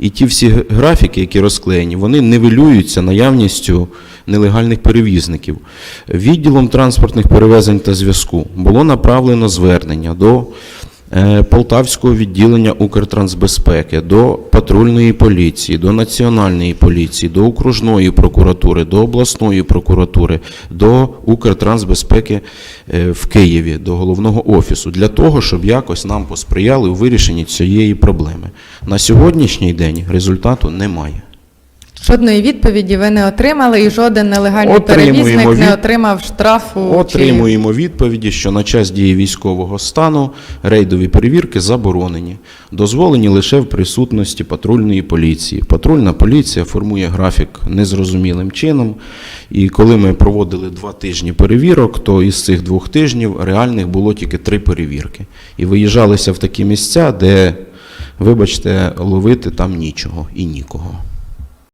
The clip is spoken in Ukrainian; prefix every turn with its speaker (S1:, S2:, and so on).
S1: І ті всі графіки, які розклеєні, вони нивелюються наявністю нелегальних перевізників. Відділом транспортних перевезень та зв'язку було направлено звернення до е, Полтавського відділення Укртрансбезпеки, до патрульної поліції, до національної поліції, до окружної прокуратури, до обласної прокуратури, до Укртрансбезпеки е, в Києві, до головного офісу, для того, щоб якось нам посприяли у вирішенні цієї проблеми. На сьогоднішній день результату немає.
S2: Жодної відповіді ви не отримали, і жоден нелегальний
S1: Отримуємо
S2: перевізник не отримав штрафу.
S1: Отримуємо відповіді, що на час дії військового стану рейдові перевірки заборонені, дозволені лише в присутності патрульної поліції. Патрульна поліція формує графік незрозумілим чином. І коли ми проводили два тижні перевірок, то із цих двох тижнів реальних було тільки три перевірки. І виїжджалися в такі місця, де, вибачте, ловити там нічого і нікого.